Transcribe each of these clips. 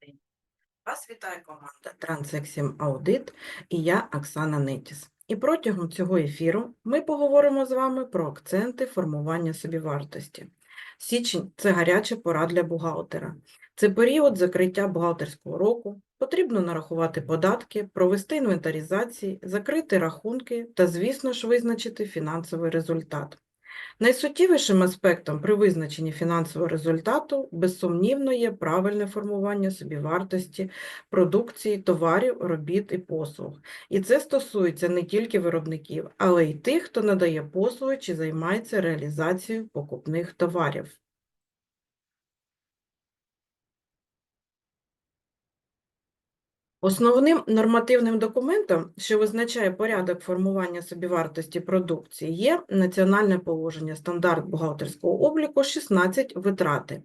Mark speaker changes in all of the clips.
Speaker 1: День. Вас вітає команда Transexim Audit і я Оксана Нетіс. І протягом цього ефіру ми поговоримо з вами про акценти формування собівартості. Січень – це гаряча пора для бухгалтера. Це період закриття бухгалтерського року. Потрібно нарахувати податки, провести інвентаризації, закрити рахунки та, звісно ж, визначити фінансовий результат. Найсуттєвішим аспектом при визначенні фінансового результату безсумнівно є правильне формування собівартості продукції, товарів, робіт і послуг. І це стосується не тільки виробників, але й тих, хто надає послуги чи займається реалізацією покупних товарів. Основним нормативним документом, що визначає порядок формування собівартості продукції, є Національне положення стандарт бухгалтерського обліку 16 витрати.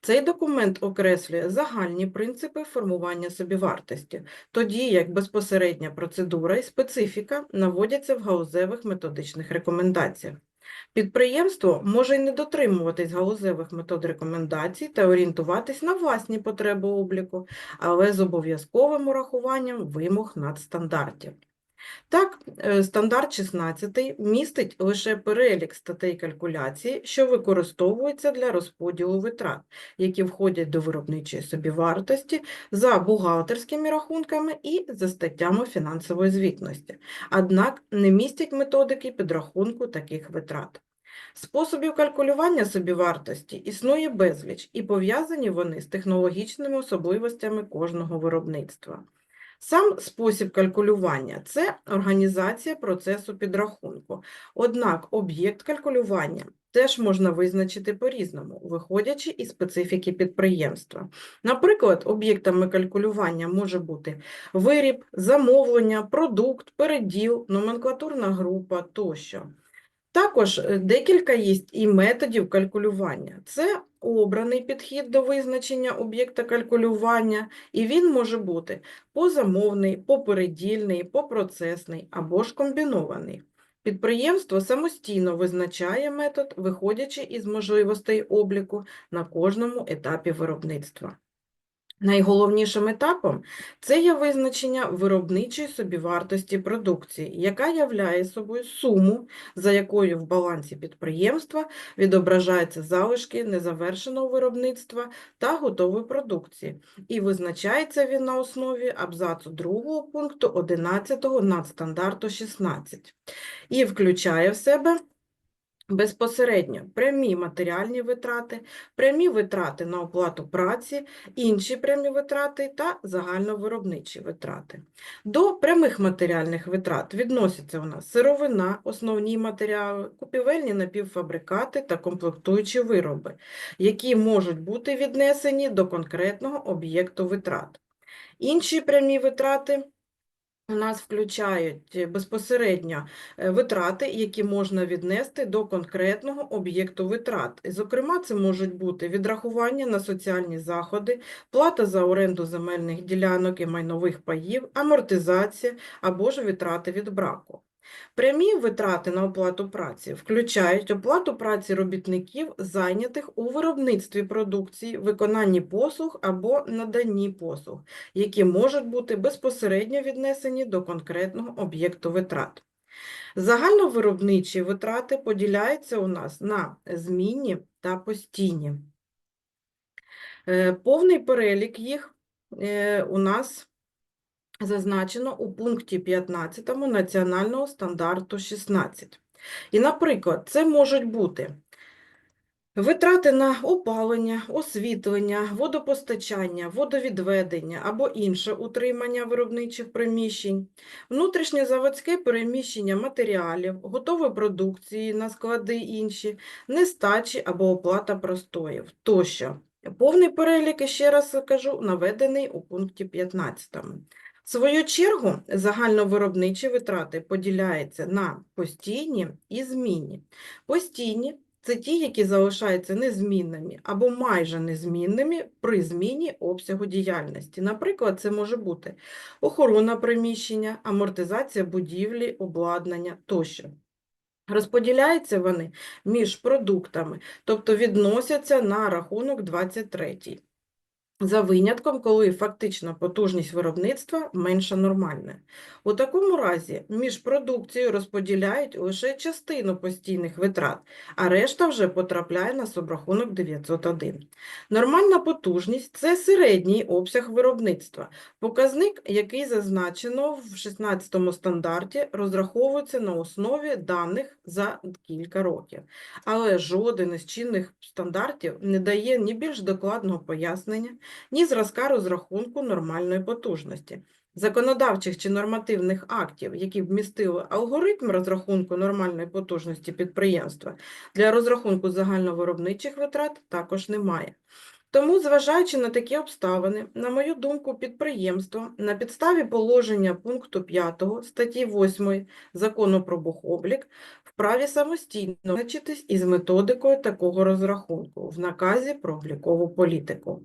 Speaker 1: Цей документ окреслює загальні принципи формування собівартості, тоді як безпосередня процедура і специфіка наводяться в галузевих методичних рекомендаціях. Підприємство може й не дотримуватись галузевих метод рекомендацій та орієнтуватись на власні потреби обліку, але з обов'язковим урахуванням вимог надстандартів. Так, е, стандарт 16 містить лише перелік статей калькуляції, що використовуються для розподілу витрат, які входять до виробничої собівартості за бухгалтерськими рахунками і за статтями фінансової звітності, однак не містять методики підрахунку таких витрат. Способів калькулювання собівартості існує безліч, і пов'язані вони з технологічними особливостями кожного виробництва. Сам спосіб калькулювання – це організація процесу підрахунку. Однак об'єкт калькулювання теж можна визначити по-різному, виходячи із специфіки підприємства. Наприклад, об'єктами калькулювання може бути виріб, замовлення, продукт, переділ, номенклатурна група тощо. Також е, декілька є і методів калькулювання. Це обраний підхід до визначення об'єкта калькулювання, і він може бути позамовний, попередільний, попроцесний або ж комбінований. Підприємство самостійно визначає метод, виходячи із можливостей обліку на кожному етапі виробництва. Найголовнішим етапом це є визначення виробничої собівартості продукції, яка являє собою суму, за якою в балансі підприємства відображаються залишки незавершеного виробництва та готової продукції, і визначається він на основі абзацу 2 пункту 11 надстандарту 16, і включає в себе Безпосередньо прямі матеріальні витрати, прямі витрати на оплату праці, інші прямі витрати та загальновиробничі витрати. До прямих матеріальних витрат відносяться у нас сировина, основні матеріали, купівельні напівфабрикати та комплектуючі вироби, які можуть бути віднесені до конкретного об'єкту витрат. Інші прямі витрати у нас включають е, безпосередньо е, витрати, які можна віднести до конкретного об'єкту витрат. Зокрема, це можуть бути відрахування на соціальні заходи, плата за оренду земельних ділянок і майнових паїв, амортизація або ж витрати від браку. Прямі витрати на оплату праці включають оплату праці робітників, зайнятих у виробництві продукції, виконанні послуг або наданні послуг, які можуть бути безпосередньо віднесені до конкретного об'єкту витрат. Загальновиробничі витрати поділяються у нас на змінні та постійні. Е, Повний перелік їх е, у нас зазначено у пункті 15 Національного стандарту 16. І, наприклад, це можуть бути витрати на опалення, освітлення, водопостачання, водовідведення або інше утримання виробничих приміщень, внутрішнє заводське переміщення матеріалів, готової продукції на склади інші, нестачі або оплата простоїв тощо. Повний перелік, ще раз кажу, наведений у пункті 15. В свою чергу, загальновиробничі витрати поділяються на постійні і змінні. Постійні – це ті, які залишаються незмінними або майже незмінними при зміні обсягу діяльності. Наприклад, це може бути охорона приміщення, амортизація будівлі, обладнання тощо. Розподіляються вони між продуктами, тобто відносяться на рахунок 23. За винятком, коли фактична потужність виробництва менша нормальної. У такому разі між продукцією розподіляють лише частину постійних витрат, а решта вже потрапляє на субрахунок 901. Нормальна потужність – це середній обсяг виробництва. Показник, який зазначено в 16 стандарті, розраховується на основі даних за кілька років. Але жоден із чинних стандартів не дає ні більш докладного пояснення, ні зразка розрахунку нормальної потужності. Законодавчих чи нормативних актів, які б містили алгоритм розрахунку нормальної потужності підприємства, для розрахунку загальновиробничих витрат також немає. Тому, зважаючи на такі обставини, на мою думку, підприємство на підставі положення пункту 5 статті 8 Закону про бухоблік вправі самостійно визначитись із методикою такого розрахунку в наказі про облікову політику.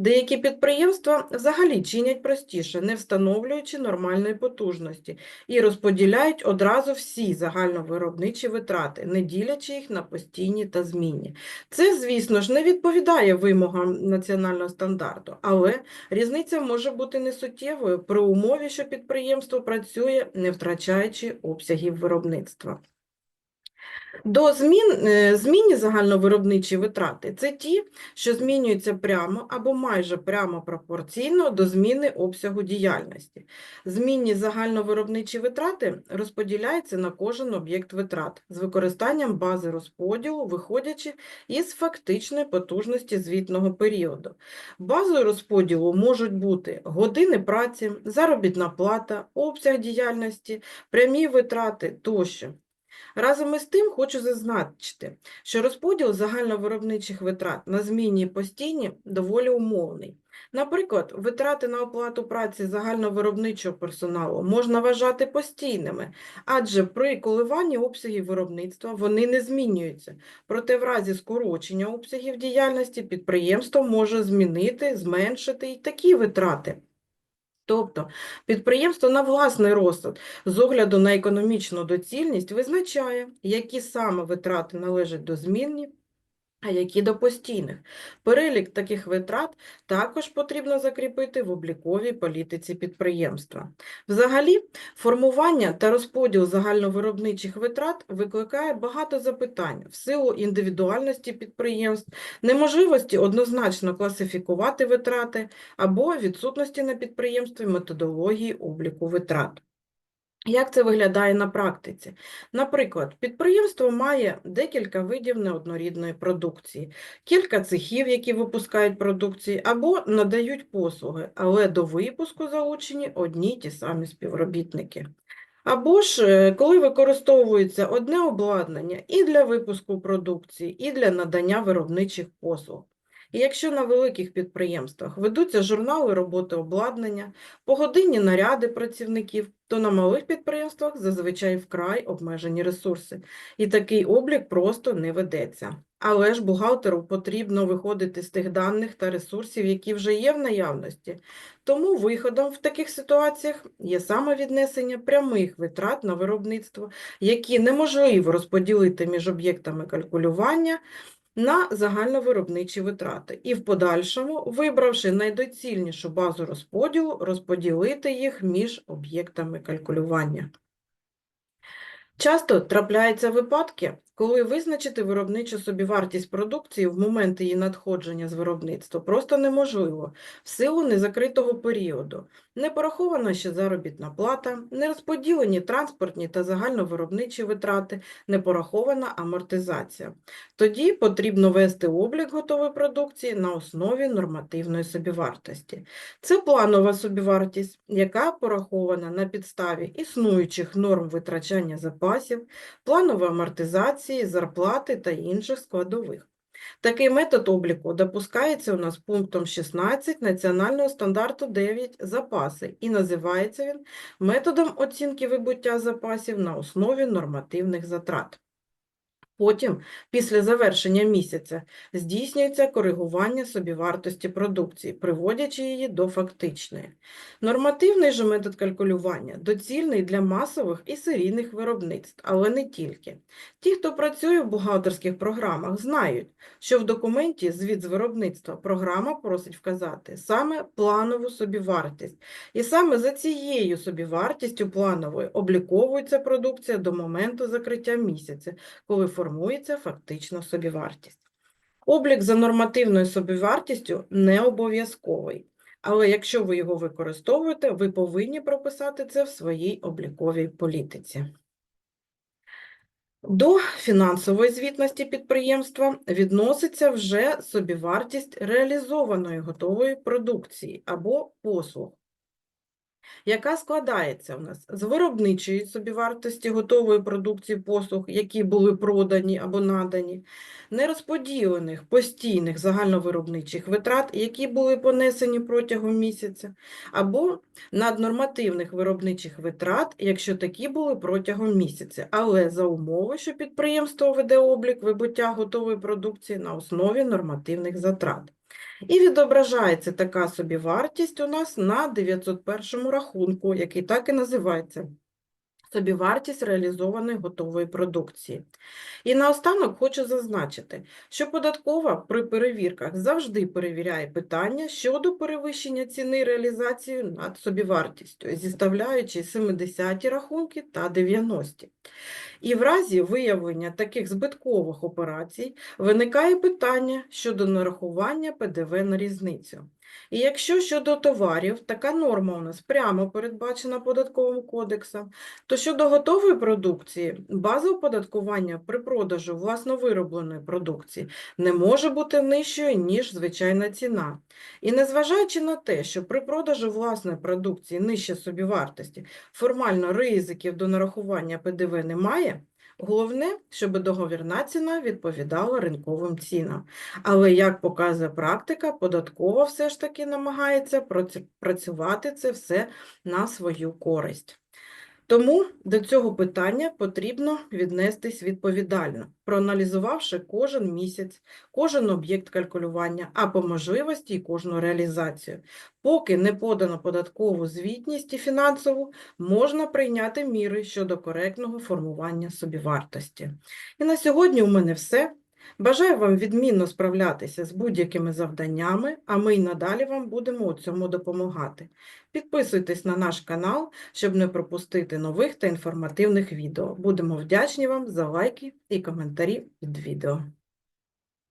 Speaker 1: Деякі підприємства взагалі чинять простіше, не встановлюючи нормальної потужності, і розподіляють одразу всі загальновиробничі витрати, не ділячи їх на постійні та змінні. Це, звісно ж, не відповідає вимогам національного стандарту, але різниця може бути несуттєвою при умові, що підприємство працює, не втрачаючи обсягів виробництва. До змін, е, змінні загальновиробничі витрати – це ті, що змінюються прямо або майже прямо пропорційно до зміни обсягу діяльності. Змінні загальновиробничі витрати розподіляються на кожен об'єкт витрат з використанням бази розподілу, виходячи із фактичної потужності звітного періоду. Базою розподілу можуть бути години праці, заробітна плата, обсяг діяльності, прямі витрати тощо. Разом із тим хочу зазначити, що розподіл загальновиробничих витрат на змінні постійні доволі умовний. Наприклад, витрати на оплату праці загальновиробничого персоналу можна вважати постійними, адже при коливанні обсягів виробництва вони не змінюються. Проте в разі скорочення обсягів діяльності підприємство може змінити, зменшити і такі витрати. Тобто підприємство на власний розсуд з огляду на економічну доцільність визначає, які саме витрати належать до змінні, а які до постійних. Перелік таких витрат також потрібно закріпити в обліковій політиці підприємства. Взагалі, формування та розподіл загальновиробничих витрат викликає багато запитань в силу індивідуальності підприємств, неможливості однозначно класифікувати витрати або відсутності на підприємстві методології обліку витрат. Як це виглядає на практиці? Наприклад, підприємство має декілька видів неоднорідної продукції, кілька цехів, які випускають продукції, або надають послуги, але до випуску залучені одні й ті самі співробітники. Або ж е, коли використовується одне обладнання і для випуску продукції, і для надання виробничих послуг. І якщо на великих підприємствах ведуться журнали роботи обладнання, погодинні наряди працівників, то на малих підприємствах зазвичай вкрай обмежені ресурси, і такий облік просто не ведеться. Але ж бухгалтеру потрібно виходити з тих даних та ресурсів, які вже є в наявності. Тому виходом в таких ситуаціях є саме віднесення прямих витрат на виробництво, які неможливо розподілити між об'єктами калькулювання, на загальновиробничі витрати і в подальшому, вибравши найдоцільнішу базу розподілу, розподілити їх між об'єктами калькулювання. Часто трапляються випадки, коли визначити виробничу собівартість продукції в момент її надходження з виробництва просто неможливо в силу незакритого періоду. Не порахована ще заробітна плата, не розподілені транспортні та загальновиробничі витрати, не порахована амортизація. Тоді потрібно вести облік готової продукції на основі нормативної собівартості. Це планова собівартість, яка порахована на підставі існуючих норм витрачання запасів, планової амортизації, зарплати та інших складових. Такий метод обліку допускається у нас пунктом 16 Національного стандарту 9 запаси і називається він методом оцінки вибуття запасів на основі нормативних затрат. Потім, після завершення місяця, здійснюється коригування собівартості продукції, приводячи її до фактичної. Нормативний же метод калькулювання доцільний для масових і серійних виробництв, але не тільки. Ті, хто працює в бухгалтерських програмах, знають, що в документі звіт з виробництва програма просить вказати саме планову собівартість. І саме за цією собівартістю плановою обліковується продукція до моменту закриття місяця, коли формується фактична собівартість. Облік за нормативною собівартістю не обов'язковий, але якщо ви його використовуєте, ви повинні прописати це в своїй обліковій політиці. До фінансової звітності підприємства відноситься вже собівартість реалізованої готової продукції або послуг, яка складається у нас з виробничої собівартості готової продукції послуг, які були продані або надані, нерозподілених постійних загальновиробничих витрат, які були понесені протягом місяця, або наднормативних виробничих витрат, якщо такі були протягом місяця, але за умови, що підприємство веде облік вибуття готової продукції на основі нормативних затрат. І відображається така собі вартість у нас на 901 рахунку, який так і називається собівартість реалізованої готової продукції. І наостанок хочу зазначити, що податкова при перевірках завжди перевіряє питання щодо перевищення ціни реалізації над собівартістю, зіставляючи 70 рахунки та 90. І в разі виявлення таких збиткових операцій виникає питання щодо нарахування ПДВ на різницю. І якщо щодо товарів така норма у нас прямо передбачена податковим кодексом, то щодо готової продукції база оподаткування при продажу власновиробленої продукції не може бути нижчою, ніж звичайна ціна. І незважаючи на те, що при продажу власної продукції нижче собівартості формально ризиків до нарахування ПДВ немає, Головне, щоб договірна ціна відповідала ринковим цінам. Але, як показує практика, податкова все ж таки намагається працювати це все на свою користь. Тому до цього питання потрібно віднестись відповідально, проаналізувавши кожен місяць, кожен об'єкт калькулювання, а по можливості і кожну реалізацію. Поки не подано податкову звітність і фінансову, можна прийняти міри щодо коректного формування собівартості. І на сьогодні у мене все. Бажаю вам відмінно справлятися з будь-якими завданнями, а ми й надалі вам будемо у цьому допомагати. Підписуйтесь на наш канал, щоб не пропустити нових та інформативних відео. Будемо вдячні вам за лайки і коментарі під відео.